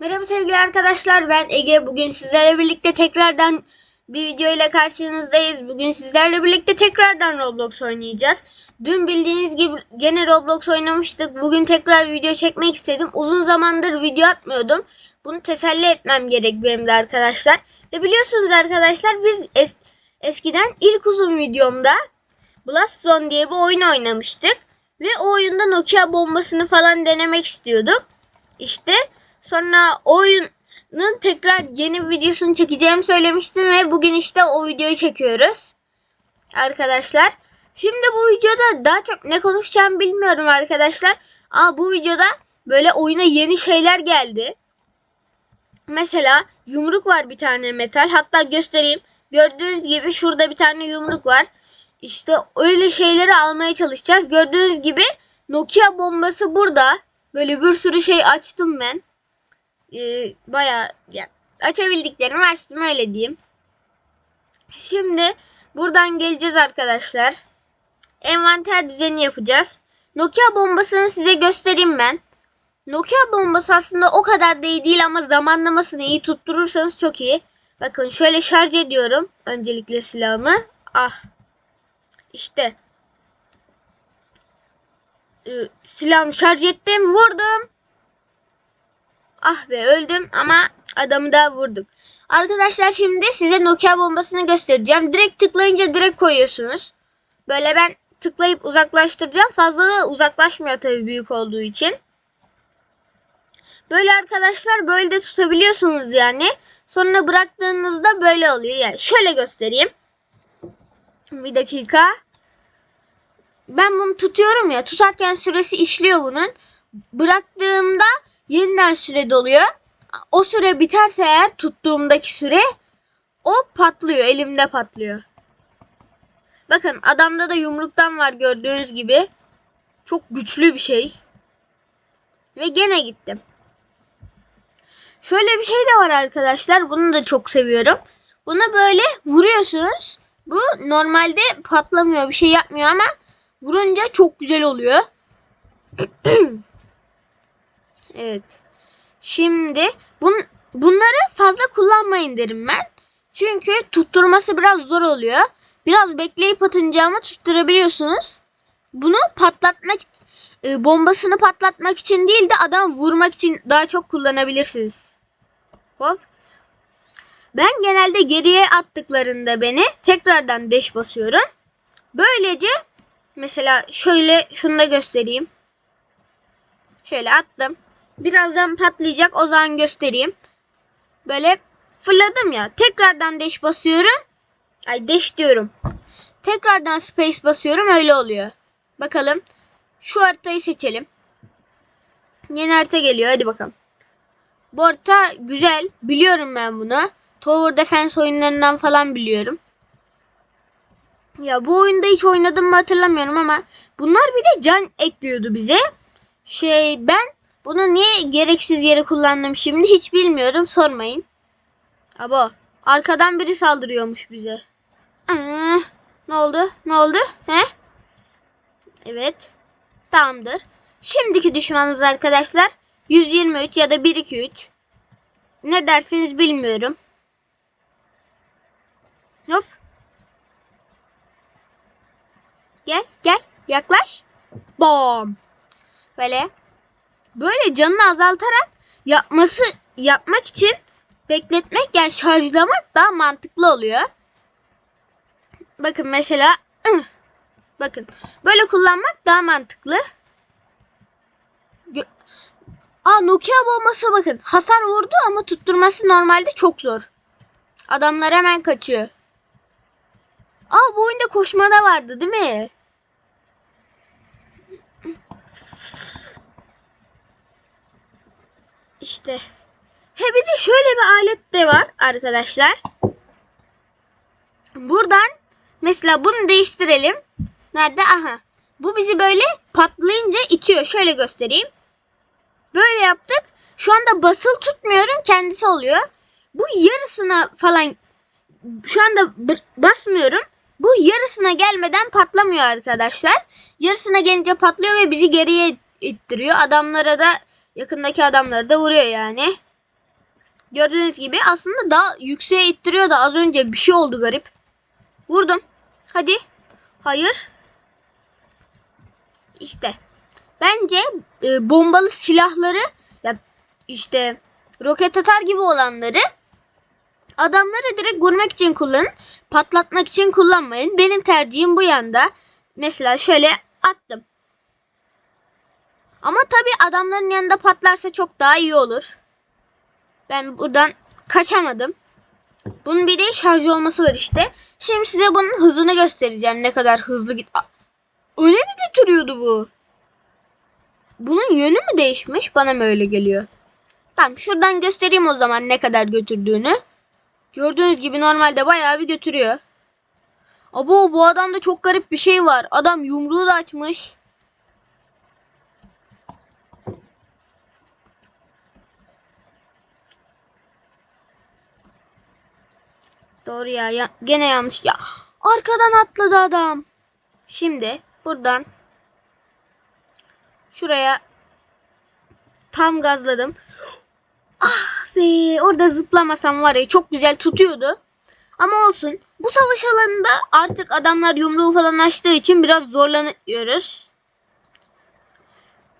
Merhaba sevgili arkadaşlar ben Ege. Bugün sizlerle birlikte tekrardan bir video ile karşınızdayız. Bugün sizlerle birlikte tekrardan Roblox oynayacağız. Dün bildiğiniz gibi gene Roblox oynamıştık. Bugün tekrar video çekmek istedim. Uzun zamandır video atmıyordum. Bunu teselli etmem gerek benim de arkadaşlar. Ve biliyorsunuz arkadaşlar biz es- eskiden ilk uzun videomda Blast Zone diye bir oyun oynamıştık. Ve o oyunda Nokia bombasını falan denemek istiyorduk. İşte sonra oyunun tekrar yeni videosunu çekeceğimi söylemiştim ve bugün işte o videoyu çekiyoruz. Arkadaşlar. Şimdi bu videoda daha çok ne konuşacağımı bilmiyorum arkadaşlar. Ama bu videoda böyle oyuna yeni şeyler geldi. Mesela yumruk var bir tane metal. Hatta göstereyim. Gördüğünüz gibi şurada bir tane yumruk var. İşte öyle şeyleri almaya çalışacağız. Gördüğünüz gibi Nokia bombası burada. Böyle bir sürü şey açtım ben. Ee, bayağı ya, açabildiklerimi açtım öyle diyeyim. Şimdi buradan geleceğiz arkadaşlar. Envanter düzeni yapacağız. Nokia bombasını size göstereyim ben. Nokia bombası aslında o kadar da iyi değil ama zamanlamasını iyi tutturursanız çok iyi. Bakın şöyle şarj ediyorum. Öncelikle silahımı. Ah. İşte. Ee, silahımı şarj ettim. Vurdum. Ah be öldüm ama adamı da vurduk. Arkadaşlar şimdi size Nokia bombasını göstereceğim. Direkt tıklayınca direkt koyuyorsunuz. Böyle ben tıklayıp uzaklaştıracağım. Fazla uzaklaşmıyor tabii büyük olduğu için. Böyle arkadaşlar böyle de tutabiliyorsunuz yani. Sonra bıraktığınızda böyle oluyor. Yani şöyle göstereyim. Bir dakika. Ben bunu tutuyorum ya. Tutarken süresi işliyor bunun. Bıraktığımda yeniden süre doluyor. O süre biterse eğer tuttuğumdaki süre o patlıyor. Elimde patlıyor. Bakın adamda da yumruktan var gördüğünüz gibi. Çok güçlü bir şey. Ve gene gittim. Şöyle bir şey de var arkadaşlar. Bunu da çok seviyorum. Buna böyle vuruyorsunuz. Bu normalde patlamıyor. Bir şey yapmıyor ama vurunca çok güzel oluyor. evet. Şimdi bun, bunları fazla kullanmayın derim ben. Çünkü tutturması biraz zor oluyor. Biraz bekleyip atınca ama tutturabiliyorsunuz. Bunu patlatmak e, bombasını patlatmak için değil de adam vurmak için daha çok kullanabilirsiniz. Hop. Ben genelde geriye attıklarında beni tekrardan deş basıyorum. Böylece mesela şöyle şunu da göstereyim. Şöyle attım. Birazdan patlayacak o zaman göstereyim. Böyle fırladım ya. Tekrardan deş basıyorum. Ay deş diyorum. Tekrardan space basıyorum öyle oluyor. Bakalım. Şu haritayı seçelim. Yeni harita geliyor. Hadi bakalım. Bu harita güzel. Biliyorum ben bunu. Tower Defense oyunlarından falan biliyorum. Ya bu oyunda hiç oynadım mı hatırlamıyorum ama bunlar bir de can ekliyordu bize. Şey ben bunu niye gereksiz yere kullandım şimdi hiç bilmiyorum sormayın. Abo arkadan biri saldırıyormuş bize. Aa, ne oldu? Ne oldu? He? Evet. Tamamdır. Şimdiki düşmanımız arkadaşlar 123 ya da 123. Ne dersiniz bilmiyorum. Hop. Gel gel yaklaş. Bom. Böyle. Böyle canını azaltarak yapması yapmak için bekletmek yani şarjlamak daha mantıklı oluyor. Bakın mesela bakın böyle kullanmak daha mantıklı. Gö- Aa Nokia bombası bakın hasar vurdu ama tutturması normalde çok zor. Adamlar hemen kaçıyor. Aa bu oyunda koşma da vardı değil mi? İşte. He bir de şöyle bir alet de var arkadaşlar. Buradan mesela bunu değiştirelim. Nerede? Aha. Bu bizi böyle patlayınca itiyor. Şöyle göstereyim. Böyle yaptık. Şu anda basılı tutmuyorum. Kendisi oluyor. Bu yarısına falan şu anda basmıyorum. Bu yarısına gelmeden patlamıyor arkadaşlar. Yarısına gelince patlıyor ve bizi geriye ittiriyor. Adamlara da yakındaki adamları da vuruyor yani. Gördüğünüz gibi aslında daha yükseğe ittiriyor da az önce bir şey oldu garip. Vurdum. Hadi. Hayır. İşte. Bence e, bombalı silahları ya işte roket atar gibi olanları adamları direkt vurmak için kullanın. Patlatmak için kullanmayın. Benim tercihim bu yanda. Mesela şöyle attım. Ama tabii adamların yanında patlarsa çok daha iyi olur. Ben buradan kaçamadım. Bunun bir de şarj olması var işte. Şimdi size bunun hızını göstereceğim. Ne kadar hızlı git. Aa, Öne mi götürüyordu bu? Bunun yönü mü değişmiş? Bana mı öyle geliyor? Tamam şuradan göstereyim o zaman ne kadar götürdüğünü. Gördüğünüz gibi normalde bayağı bir götürüyor. Abo bu adamda çok garip bir şey var. Adam yumruğu da açmış. Doğru ya, ya gene yanlış ya. Arkadan atladı adam. Şimdi buradan şuraya tam gazladım. Ah be orada zıplamasam var ya çok güzel tutuyordu. Ama olsun. Bu savaş alanında artık adamlar yumruğu falan açtığı için biraz zorlanıyoruz.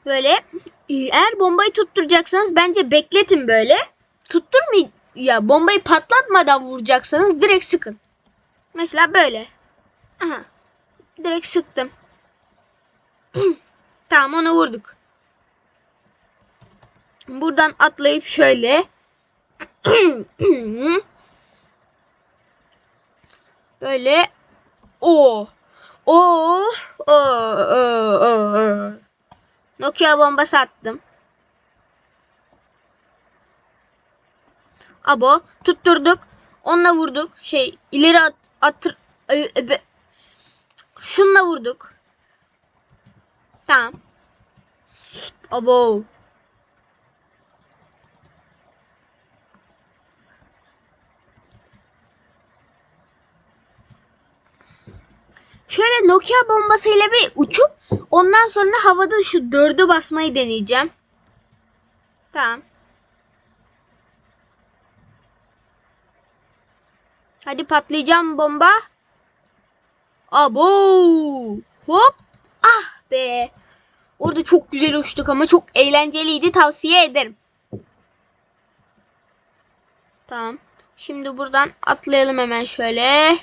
Böyle eğer bombayı tutturacaksanız bence bekletin böyle. Tutturmayın ya bombayı patlatmadan vuracaksanız direkt sıkın. Mesela böyle. Aha. Direkt sıktım. tamam onu vurduk. Buradan atlayıp şöyle. böyle. O. O. O. O. O. Nokia bombası attım. Abo tutturduk. Onunla vurduk. Şey ileri at, attır. e, e, Şunla vurduk. Tamam. Abo. Şöyle Nokia bombasıyla bir uçup ondan sonra havada şu dördü basmayı deneyeceğim. Tamam. Hadi patlayacağım bomba. Abo! Hop! Ah be! Orada çok güzel uçtuk ama çok eğlenceliydi. Tavsiye ederim. Tamam. Şimdi buradan atlayalım hemen şöyle.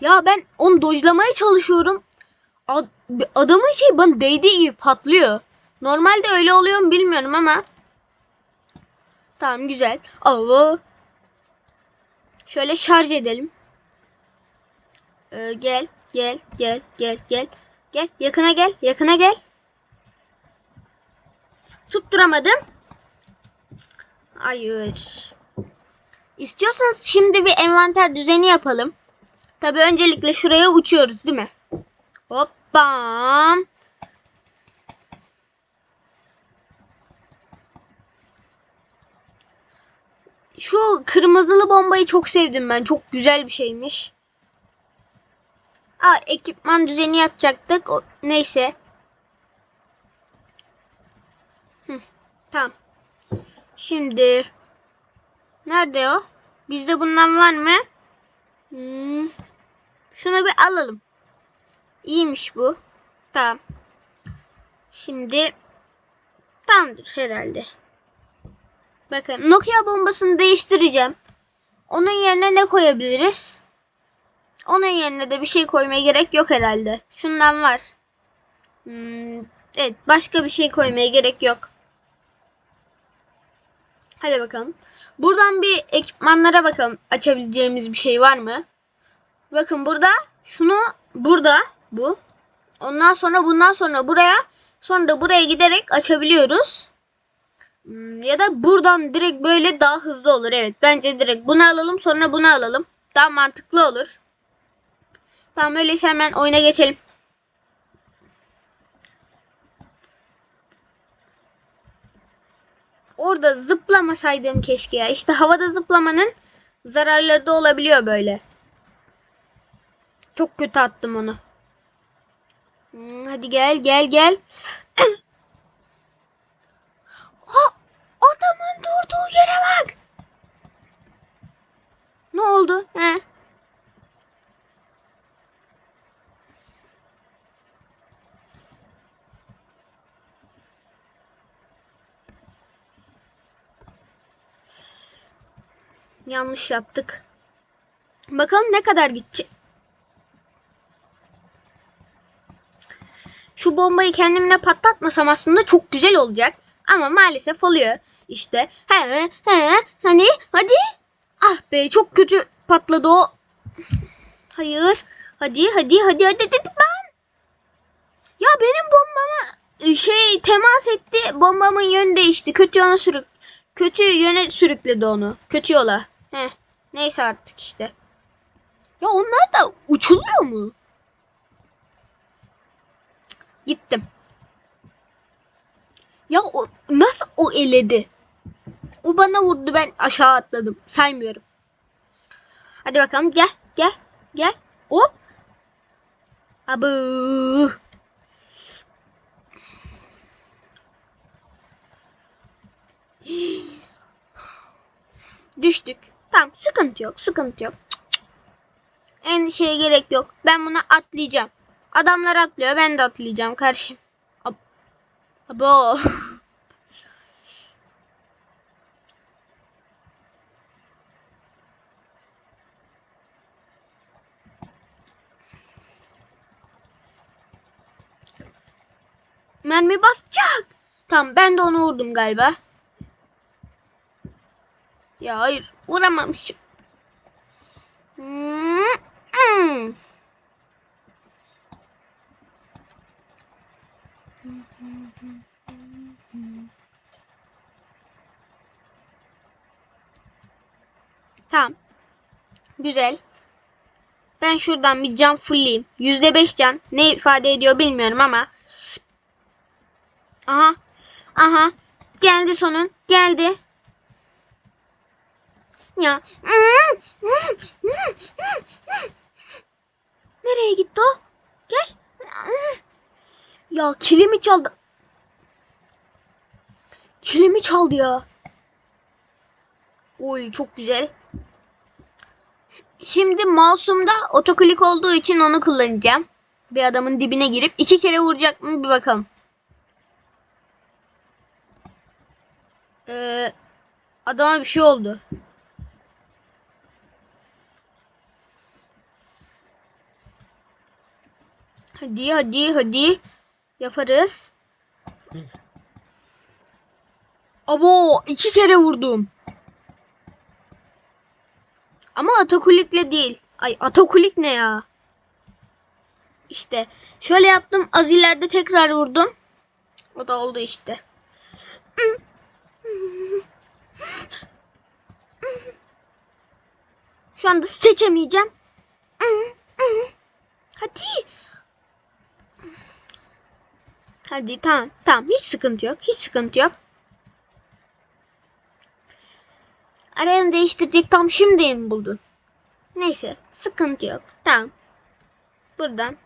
Ya ben onu dojlamaya çalışıyorum. Ad- adamın şey bana değdiği gibi patlıyor. Normalde öyle oluyor mu bilmiyorum ama. Tamam güzel. Aa. Şöyle şarj edelim. Ee, gel, gel, gel, gel, gel. Gel, yakına gel, yakına gel. Tutturamadım. Hayır. İstiyorsanız şimdi bir envanter düzeni yapalım. Tabi öncelikle şuraya uçuyoruz değil mi? Hoppa. Şu kırmızılı bombayı çok sevdim ben. Çok güzel bir şeymiş. Aa, ekipman düzeni yapacaktık. O, neyse. Hı, tamam. Şimdi nerede o? Bizde bundan var mı? Hmm. Şunu bir alalım. İyiymiş bu. Tamam. Şimdi tamamdır herhalde. Bakın Nokia bombasını değiştireceğim. Onun yerine ne koyabiliriz? Onun yerine de bir şey koymaya gerek yok herhalde. Şundan var. Hmm, evet başka bir şey koymaya gerek yok. Hadi bakalım. Buradan bir ekipmanlara bakalım. Açabileceğimiz bir şey var mı? Bakın burada şunu burada bu. Ondan sonra bundan sonra buraya sonra da buraya giderek açabiliyoruz. Hmm, Ya da buradan direkt böyle daha hızlı olur. Evet bence direkt bunu alalım sonra bunu alalım. Daha mantıklı olur. Tamam öyleyse hemen oyuna geçelim. Orada zıplamasaydım keşke ya. İşte havada zıplamanın zararları da olabiliyor böyle. Çok kötü attım onu. Hmm, hadi gel gel gel. ha, adamın durduğu yere bak. Ne oldu? He? Yanlış yaptık. Bakalım ne kadar gidecek. Şu bombayı kendimle patlatmasam aslında çok güzel olacak. Ama maalesef oluyor. İşte he he hani hadi. Ah be çok kötü patladı o. Hayır. Hadi hadi hadi hadi hadi ben. Ya benim bombama şey temas etti. Bombamın yönü değişti. Kötü yana sürük kötü yöne sürükledi onu. Kötü yola. Heh. Neyse artık işte. Ya onlar da uçuluyor mu? Gittim. Ya o nasıl o eledi? O bana vurdu ben aşağı atladım. Saymıyorum. Hadi bakalım gel gel gel. Hop. Abu. Düştük. Tamam sıkıntı yok sıkıntı yok. Endişeye gerek yok. Ben buna atlayacağım. Adamlar atlıyor ben de atlayacağım karşım. Ab Abo. Mermi basacak. Tamam ben de onu vurdum galiba. Ya hayır vuramamışım. Hmm, hmm. Tamam. Güzel. Ben şuradan bir can fullleyeyim. %5 can. Ne ifade ediyor bilmiyorum ama. Aha. Aha. Geldi sonun. Geldi. Ya. Nereye gitti o? Gel. Ya kilimi çaldı. Kilimi çaldı ya. Oy çok güzel. Şimdi mouse'umda otoklik olduğu için onu kullanacağım. Bir adamın dibine girip iki kere vuracak mı bir bakalım. Ee, adama bir şey oldu. Hadi hadi hadi. Yaparız. Abo iki kere vurdum. Ama atakulikle değil. Ay atakulik ne ya? İşte şöyle yaptım. Az ileride tekrar vurdum. O da oldu işte. Şu anda seçemeyeceğim. Hadi. Hadi tamam. Tamam hiç sıkıntı yok. Hiç sıkıntı yok. Aranı değiştirecek tam şimdi mi buldun? Neyse sıkıntı yok. Tamam. Buradan.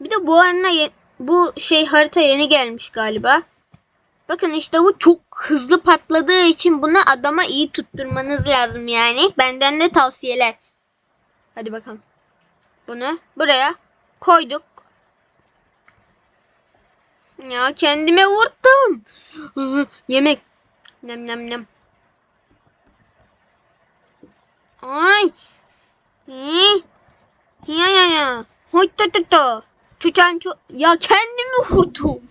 Bir de bu arena bu şey harita yeni gelmiş galiba. Bakın işte bu çok hızlı patladığı için bunu adama iyi tutturmanız lazım yani. Benden de tavsiyeler. Hadi bakalım. Bunu buraya koyduk. Ya kendime vurdum. Yemek. Nem nem nem. Ay. Ya ya ya. Hoy to to to. Çuçan çu. Ya kendimi vurdum.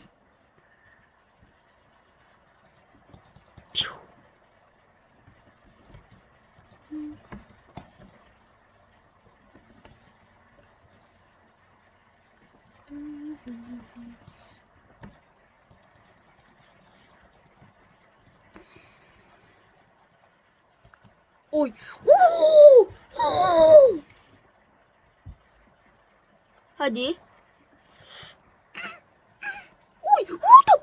Oy. Oo! Oo! Hadi. Oy vurdum.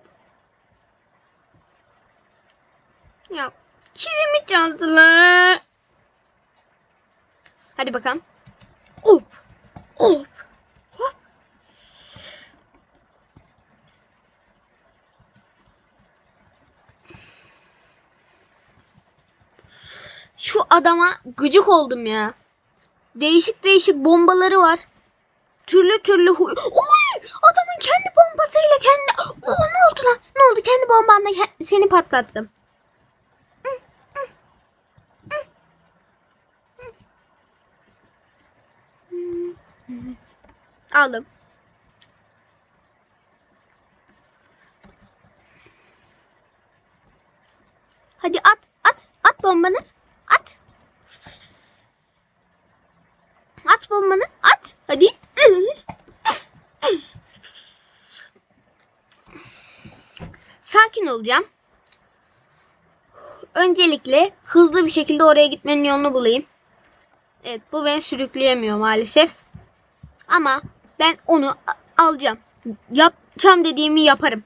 Ya kilimi çaldılar. Hadi bakalım. Hop. Hop. Adama gıcık oldum ya. Değişik değişik bombaları var. Türlü türlü huy... Oy! Adamın kendi bombasıyla kendi... Oo, ne oldu lan? Ne oldu? Kendi bombamla ke- seni patlattım. Aldım. Hadi at, at, at bombanı. At. At bombanı, at. Hadi. Sakin olacağım. Öncelikle hızlı bir şekilde oraya gitmenin yolunu bulayım. Evet, bu beni sürükleyemiyor maalesef. Ama ben onu alacağım. Yapacağım dediğimi yaparım.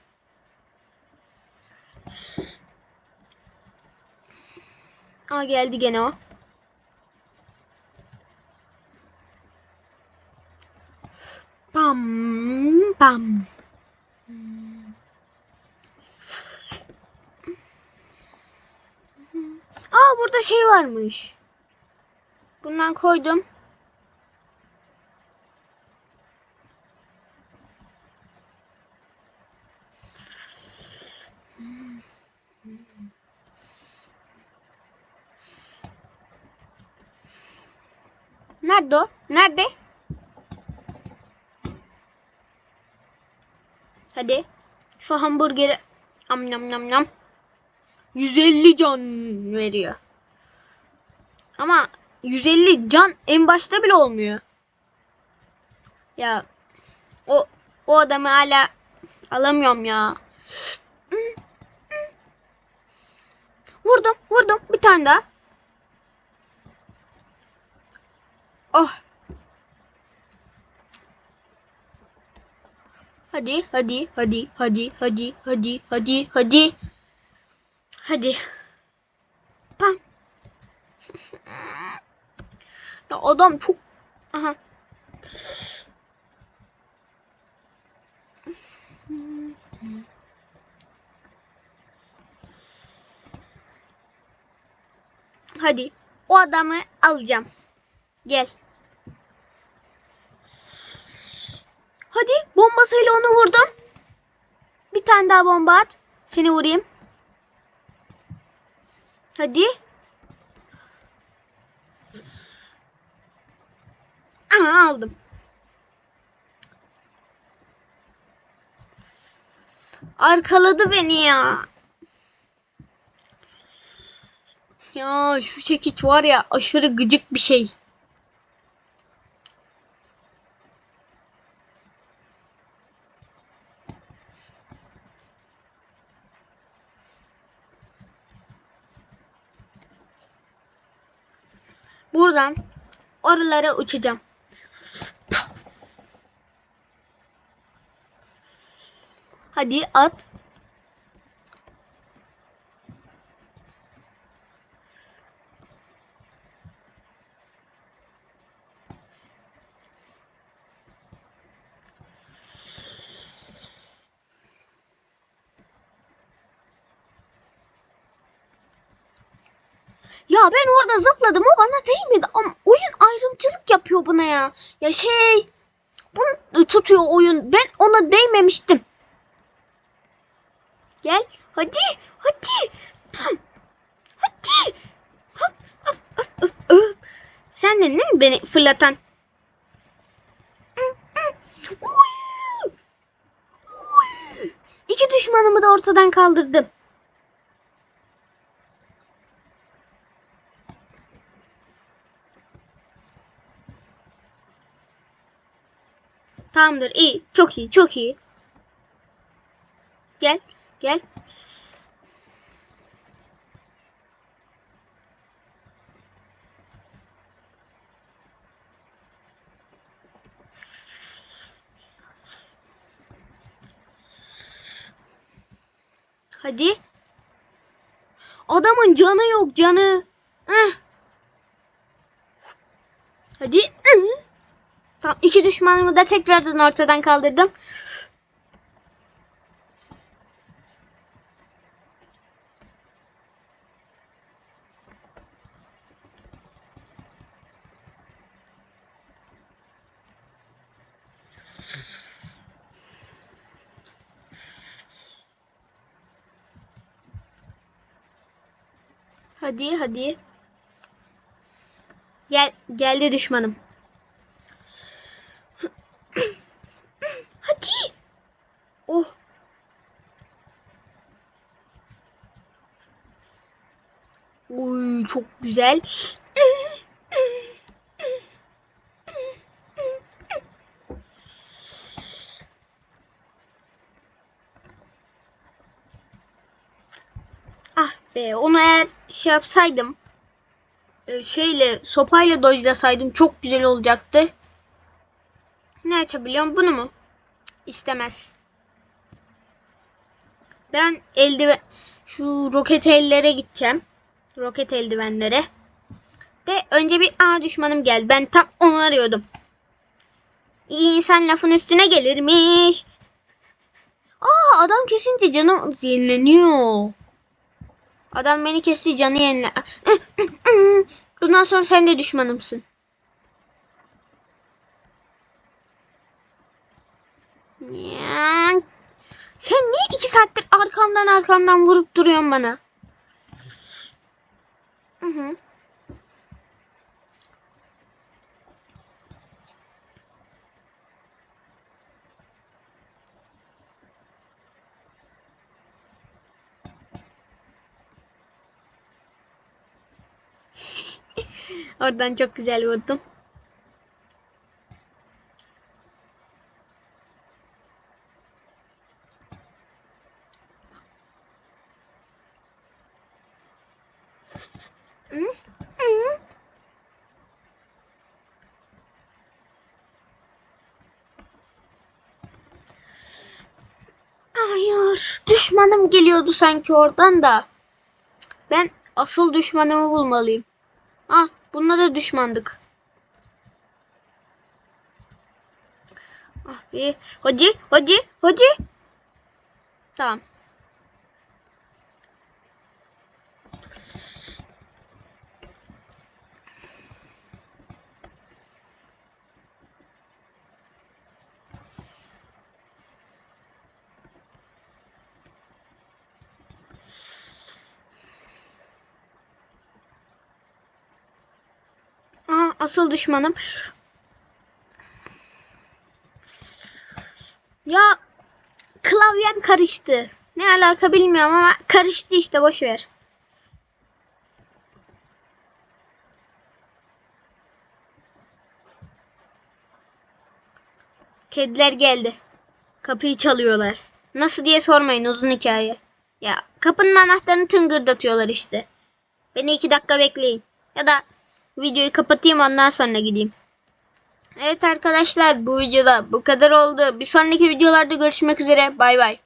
Aa geldi gene o. Bam bam. Aa burada şey varmış. Bundan koydum. Nerede o? Nerede? Hadi. Şu hamburgeri am nam nam nam. 150 can veriyor. Ama 150 can en başta bile olmuyor. Ya o o adamı hala alamıyorum ya. Vurdum, vurdum. Bir tane daha. Oh. Hadi, hadi, hadi, hadi, hadi, hadi, hadi, hadi. Hadi. Ya adam çok... Aha. Hadi. O adamı alacağım. Gel. Hadi bombasıyla onu vurdum. Bir tane daha bomba at. Seni vurayım. Hadi. Aha aldım. Arkaladı beni ya. Ya şu çekiç var ya aşırı gıcık bir şey. Buradan oralara uçacağım. Hadi at. Ya ben orada zıpladım o bana değmedi ama oyun ayrımcılık yapıyor buna ya. Ya şey bunu tutuyor oyun ben ona değmemiştim. Gel hadi hadi. Hadi. Hop, hop, hop, hop. Sen de değil mi beni fırlatan? İki düşmanımı da ortadan kaldırdım. Tamamdır iyi. Çok iyi. Çok iyi. Gel. Gel. Hadi. Adamın canı yok canı. Heh. Hadi. Tamam iki düşmanımı da tekrardan ortadan kaldırdım. Hadi hadi. Gel geldi düşmanım. Hadi. Oh. Oy çok güzel. Ah be onu eğer şey yapsaydım e, şeyle sopayla dojlasaydım çok güzel olacaktı. Ne açabiliyorum bunu mu? İstemez. Ben eldiven şu roket ellere gideceğim. Roket eldivenlere. De önce bir a düşmanım geldi. Ben tam onu arıyordum. İyi insan lafın üstüne gelirmiş. Aa adam kesince canım yenileniyor. Adam beni kesti canı yenile. Bundan sonra sen de düşmanımsın. Sen niye iki saattir arkamdan arkamdan vurup duruyorsun bana? Hı hı. Oradan çok güzel vurdum. Hayır, düşmanım geliyordu sanki oradan da. Ben asıl düşmanımı bulmalıyım. Ah, bununla da düşmandık. Ah be, hadi, hadi, hadi. Tamam. Aa, asıl düşmanım. Ya klavyem karıştı. Ne alaka bilmiyorum ama karıştı işte boş ver. Kediler geldi. Kapıyı çalıyorlar. Nasıl diye sormayın uzun hikaye. Ya kapının anahtarını tıngırdatıyorlar işte. Beni iki dakika bekleyin. Ya da videoyu kapatayım ondan sonra gideyim. Evet arkadaşlar bu videoda bu kadar oldu. Bir sonraki videolarda görüşmek üzere. Bay bay.